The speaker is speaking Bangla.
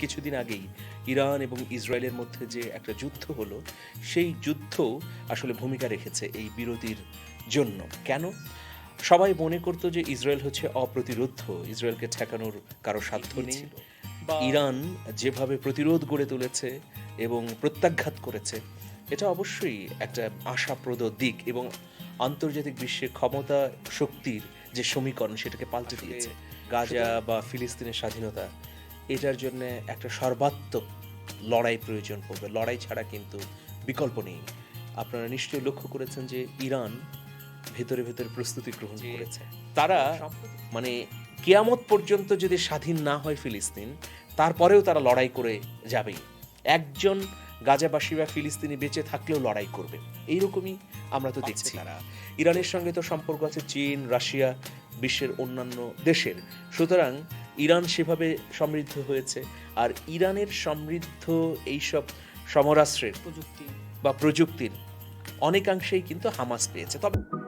কিছুদিন আগেই ইরান এবং ইসরায়েলের মধ্যে যে একটা যুদ্ধ হলো সেই যুদ্ধ আসলে ভূমিকা রেখেছে এই বিরতির জন্য। কেন? সবাই মনে করতো যে ইসরায়েল হচ্ছে অপ্রতিরোধ্য ইসরায়েলকে ঠেকানোর কারও সাধ্য নেই ইরান যেভাবে প্রতিরোধ গড়ে তুলেছে এবং প্রত্যাঘাত করেছে এটা অবশ্যই একটা আশাপ্রদ দিক এবং আন্তর্জাতিক বিশ্বে ক্ষমতা শক্তির যে সমীকরণ সেটাকে পাল্টে দিয়েছে। গাজা বা ফিলিস্তিনের স্বাধীনতা এটার জন্য একটা সর্বাত্মক লড়াই প্রয়োজন পড়বে। লড়াই ছাড়া কিন্তু বিকল্প নেই। আপনারা নিশ্চয়ই লক্ষ্য করেছেন যে ইরান ভেতরে ভেতরে প্রস্তুতি গ্রহণ করেছে। তারা মানে কেয়ামত পর্যন্ত যদি স্বাধীন না হয় ফিলিস্তিন তারপরেও তারা লড়াই করে যাবেই। একজন গাজাবাসী বা ফিলিস্তিনি বেঁচে থাকলেও লড়াই করবে। এইরকমই আমরা তো দেখছি। তারা। ইরানের সঙ্গে তো সম্পর্ক আছে চীন রাশিয়া বিশ্বের অন্যান্য দেশের। সুতরাং ইরান সেভাবে সমৃদ্ধ হয়েছে। আর ইরানের সমৃদ্ধ এইসব সমরাস্ত্রের প্রযুক্তি। বা প্রযুক্তির অনেকাংশেই কিন্তু হামাস পেয়েছে। তবে